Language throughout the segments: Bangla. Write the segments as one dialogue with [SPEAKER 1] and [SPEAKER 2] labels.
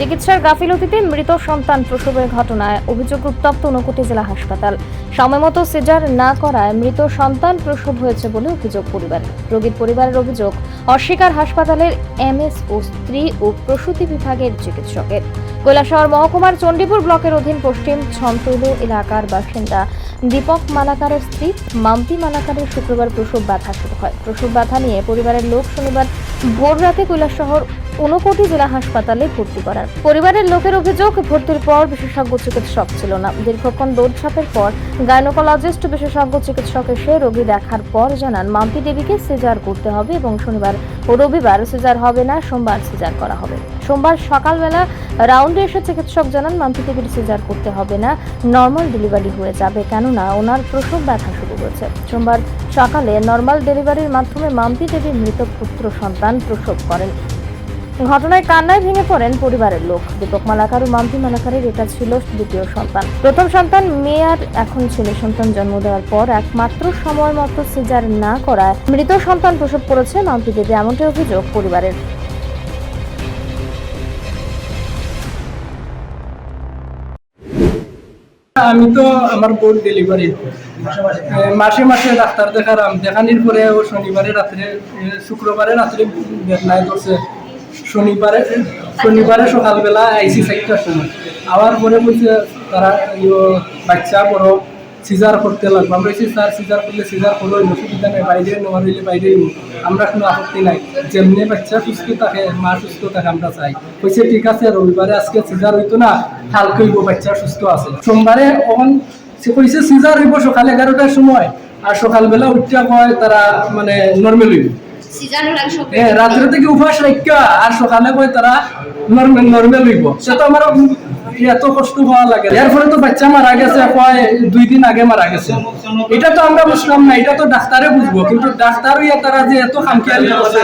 [SPEAKER 1] চিকিৎসার গাফিলতিতে মৃত সন্তান প্রসবের ঘটনায় অভিযোগ উত্তপ্ত ঊনকোটি জেলা হাসপাতাল। সময়মতো সিজার না করায় মৃত সন্তান প্রসব হয়েছে বলে অভিযোগ পরিবার। রোগীর পরিবারের অভিযোগ, অস্বীকার হাসপাতালের এমএস ও স্ত্রী ও প্রসূতি বিভাগের চিকিৎসকের। কৈলাসহর মহকুমার চণ্ডীপুর ব্লকের অধীন পশ্চিম ছন্তৈল এলাকার বাসিন্দা দীপক মালাকারের স্ত্রী মাম্পি মালাকারের শুক্রবার প্রসব ব্যথা শুরু হয়। প্রসব ব্যথা নিয়ে পরিবারের লোক শনিবার ভোর রাতে কৈলাসহর ঊনকোটি জেলা হাসপাতালে ভর্তি করার। পরিবারের লোকের অভিযোগ, ভর্তির পর বিশেষজ্ঞ চিকিৎসক ছিল না। দীর্ঘক্ষণ দৌড়ঝাঁপের পর গাইনোকোলজিস্ট, বিশেষজ্ঞ চিকিৎসক এসে রোগী দেখার পর জানান, মাম্পি দেবীকে সিজার করতে হবে এবং শনিবার ও রবিবার সিজার হবে না, সোমবার সিজার করা হবে। সোমবার সকালবেলা রাউন্ডে এসে চিকিৎসক জানান, মাম্পি দেবীর সিজার করতে হবে না, নর্মাল ডেলিভারি হয়ে যাবে, কেননা ওনার প্রসব ব্যথা শুরু হয়েছে। সোমবার সকালে নর্মাল ডেলিভারির মাধ্যমে মাম্পি দেবীর মৃত পুত্র সন্তান প্রসব করেন। ঘটনায় কান্নায় ভেঙে পড়েন পরিবারের লোক। দীপক মালাকার ও মাম্পি মালাকারের এটা ছিল দ্বিতীয় সন্তান। প্রথম সন্তান মেয়ার, এখন ছেলে সন্তান জন্ম দেওয়ার পর একমাত্র সময় মতো সিজার না করায় মৃত সন্তান প্রসব করেছে মাম্পি দেবী এমনটি অভিযোগ পরিবারের।
[SPEAKER 2] আমি তো আমার বোন ডেলিভারি মাসে মাসে ডাক্তার দেখালাম। দেখানির পরে ও শনিবারে রাত্রে শুক্রবারে রাত্রে বেদনায় করছে শনিবারে শনিবারে সকালবেলা আইসি চারটার সময়। আবার পরে বলছে তারা বাচ্চা বড় সিজার করতে লাগবে। আমরা বলছি স্যার, সিজার করলে সিজার করো অসুবিধা নেই, বাইরে নেওয়া হইলে বাইরে আমরা কোনো আপত্তি নাই। যেমনি বাচ্চা সুস্থ থাকে, মা সুস্থ থাকে, আমরা চাই। কইছে, ঠিক আছে, রবিবারে আজকে সিজার হইতো না, কালকে হইব, বাচ্চা সুস্থ আছে। সোমবারে অন সে কইছে, সিজার হইব সকাল এগারোটার সময়। আর সকালবেলা উঠিয়া কয়, তারা মানে নর্মাল হইব।
[SPEAKER 3] সব
[SPEAKER 2] হ্যাঁ রাত্রে থেকে উপবাস রাখা আর সকালে তারা নর্মাল নর্মাল হইব। সে তো আমার এত কষ্ট হওয়া লাগে। এর ফলে তো বাচ্চা মারা গেছে কয় দুই দিন আগে মারা গেছে। এটা তো আমরা বুঝলাম না এটা তো ডাক্তারে বুঝব। কিন্তু ডাক্তার ইয়া তারা যে এত খামখেয়ালি করছে।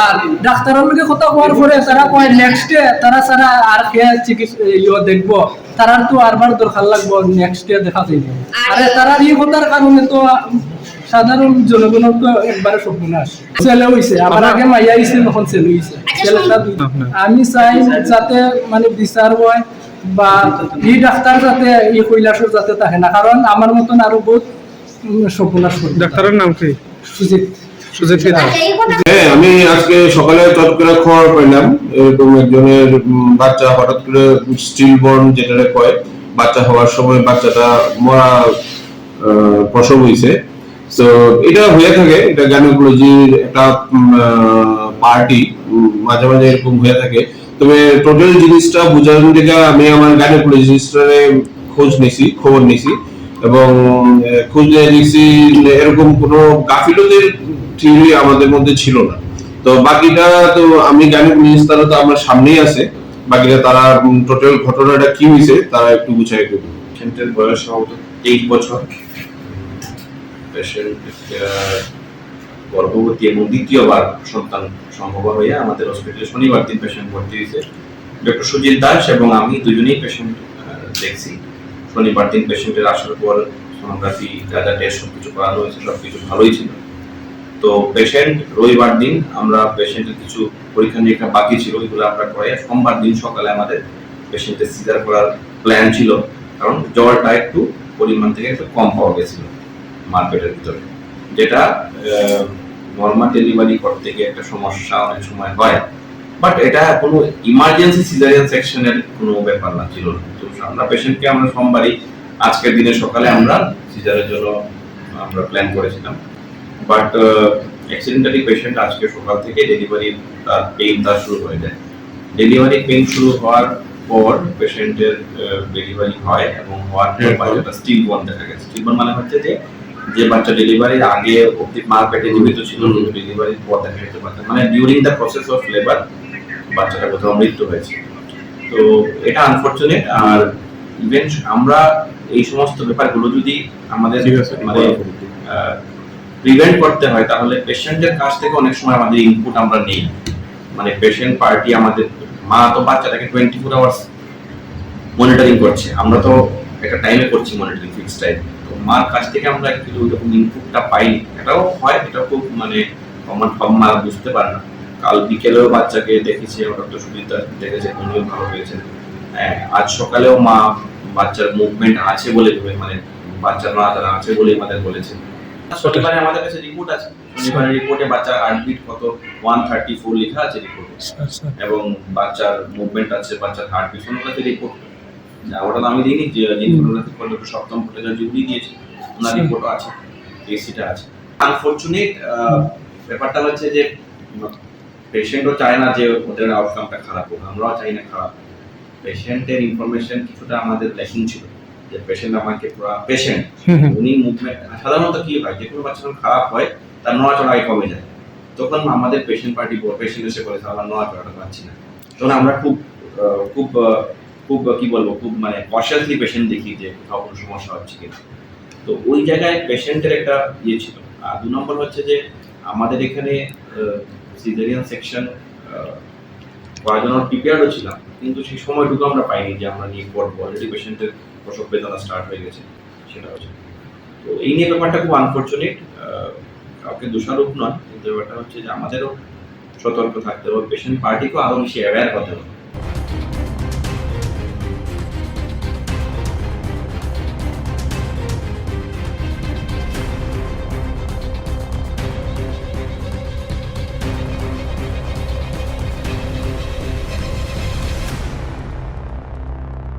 [SPEAKER 2] আর ডাক্তারের লগে কথা হওয়ার পরে তারা কয় নেক্সট ডে তারা সারা আর খেয়ে চিকিৎসা ইয়ে দেখব। তারার তো আরবার দরকার লাগবো নেক্সট ডে দেখা যাইব। আরে তারা এই কথার কারণে তো সাধারণ জনগণের তো একবারে সর্বনাশ ছেলে হইছে আমার আগে মাইয়া হইছে তখন ছেলে হইছে ছেলেটা আমি চাই যাতে মানে বিচার হয় বা এই ডাক্তার যাতে এই কৈলাসর যাতে থাকে না। কারণ আমার মতন আরও বহুত সর্বনাশ
[SPEAKER 4] ডাক্তারের নাম কি?
[SPEAKER 2] সুজিত।
[SPEAKER 5] হ্যাঁ আমি আজকে সকালে চট করে খবর পাইলাম এরকম একজনের বাচ্চা হঠাৎ করে স্টিল বর্ন যেটা কয় বাচ্চা হওয়ার সময় বাচ্চাটা মরা আহ, প্রসব হয়েছে তো এটা হয়ে থাকে, এটা একটা পার্টি মাঝে মাঝে এরকম হয়ে থাকে। তবে টোটাল জিনিসটা বোঝানোর দিকে আমি আমার খোঁজ নিছি, খবর নিছি। এবং খোঁজ নিছি এরকম কোনো গাফিলতির থিওরি আমাদের মধ্যে ছিল না। তো বাকিটা তো আমি গাইনোকোলজিস্ট তারা তো আমার সামনেই আছে। বাকিটা তারা টোটাল ঘটনাটা কি হয়েছে, তারা একটু বুঝাই দেবে।
[SPEAKER 6] বয়স সম্ভবত তেইশ বছর। পেশেন্ট গর্ভবতী এবং দ্বিতীয়বার সন্তান সম্ভব হয়ে আমাদের হসপিটালে শনিবার দিন পেশেন্ট ভর্তি হয়েছে। ডক্টর সুজিত দাস এবং আমি দুজনেই পেশেন্ট দেখছি। শনিবার দিন পেশেন্টের আসার পর সোনোগ্রাফি যা টেস্ট সব কিছু করানো হয়েছে সব কিছু ভালোই ছিল। তো পেশেন্ট রবিবার দিন আমরা পেশেন্টের কিছু পরীক্ষা নিরীক্ষা বাকি ছিল, ওইগুলো আমরা করে সোমবার দিন সকালে আমাদের পেশেন্টের সিজার করার প্ল্যান ছিল, কারণ জ্বরটা একটু পরিমাণ থেকে একটু কম পাওয়া গেছিল। মার পেটের ভিতরে। যেটা নর্মাল ডেলিভারি করতে গিয়ে একটা সমস্যা অনেক সময় হয়। বাট এটা কোনো ইমার্জেন্সি সিজারিয়ান সেকশনের কোনো ব্যাপার না ছিল তো আমরা পেশেন্টকে আমরা সোমবারই আজকের দিনে সকালে আমরা সিজারের জন্য আমরা প্ল্যান করেছিলাম। বাট অ্যাক্সিডেন্টালি পেশেন্ট আজকে সকাল থেকে ডেলিভারি তার পেইন তার শুরু হয়ে যায়। ডেলিভারি পেইন শুরু হওয়ার পর পেশেন্টের ডেলিভারি হয় এবং হওয়ার পর স্টিল বর্ন দেখা গেছে। স্টিল বর্ন মানে হচ্ছে যে যে বাচ্চা ডেলিভারির আগে অব্দি মার পেটে জীবিত ছিল ডেলিভারির পর দেখা যেতে পারছে মানে during the process of labour বাচ্চাটা কোথাও মৃত্যু হয়েছে। তো এটা আনফরচুনেট আর ইভেন আমরা এই সমস্ত ব্যাপারগুলো যদি আমাদের মানে প্রিভেন্ট করতে হয় তাহলে পেশেন্টের কাছ থেকে অনেক সময় আমাদের ইনপুট আমরা নেই। মানে পেশেন্ট পার্টি আমাদের মা তো বাচ্চাটাকে টোয়েন্টি ফোর আওয়ার্স মনিটরিং করছে। আমরা তো একটা টাইমে করছি মনিটরিং ফিক্স টাইম তো মার কাছ থেকে আমরা একটু ওইরকম ইনপুটটা পাই এটাও হয় এটা খুব মানে কমন সব মা বুঝতে পারে না। কাল বিকেলেও বাচ্চাকে দেখেছি আমার ডক্টর সুবিধা দেখেছে উনিও ভালো পেয়েছেন হ্যাঁ, আজ সকালেও মা বাচ্চার মুভমেন্ট আছে বলে মানে বাচ্চার নড়াচড়া আছে বলে আমাদের বলেছেন শনিবারে আমাদের কাছে রিপোর্ট আছে। শনিবারের রিপোর্টে বাচ্চার হার্টবিট কত? ওয়ান থার্টি ফোর লেখা আছে রিপোর্টে এবং বাচ্চার মুভমেন্ট আছে বাচ্চার হার্টবিট সোনোগ্রাফি রিপোর্ট ওটা তো আমি দিইনি যে যিনি করলে সপ্তম দিয়েছে। ওনার রিপোর্টও আছে এসিটা আছে। আনফরচুনেট ব্যাপারটা হচ্ছে যে পেশেন্টও চায় না যে ওদের আউটকামটা খারাপ হোক আমরাও চাই না খারাপ পেশেন্টের ইনফরমেশন কিছুটা আমাদের ল্যাকিং ছিল যে পেশেন্ট আমাকে পুরো পেশেন্ট উনি মুভমেন্ট সাধারণত কি হয় যে কোনো বাচ্চা যখন খারাপ হয় তার নড়াচড়া আগে কমে যায়। তখন আমাদের পেশেন্ট পার্টি পেশেন্ট এসে বলে আমার নড়াচড়াটা পাচ্ছি না। তখন আমরা খুব খুব খুব, কি বলব, খুব মানে কশাসলি পেশেন্ট দেখি যে কোথাও কোনো সমস্যা হচ্ছে কিনা। তো ওই জায়গায় পেশেন্টের একটা ইয়ে ছিল। আর দু নম্বর হচ্ছে যে আমাদের এখানে সিজারিয়ান সেকশন করানোর প্রিপেয়ারও ছিলাম, কিন্তু সেই সময়টুকু আমরা পাইনি যে আমরা নিয়ে করব। অলরেডি পেশেন্টের প্রসব বেদনা স্টার্ট হয়ে গেছে, সেটা হচ্ছে। তো এই নিয়ে ব্যাপারটা খুব আনফর্চুনেট কাউকে দোষারোপ নয়, কিন্তু ব্যাপারটা হচ্ছে যে আমাদেরও সতর্ক থাকতে হবে। পেশেন্ট পার্টিকেও আরও বেশি অ্যাওয়্যার হতে হবে।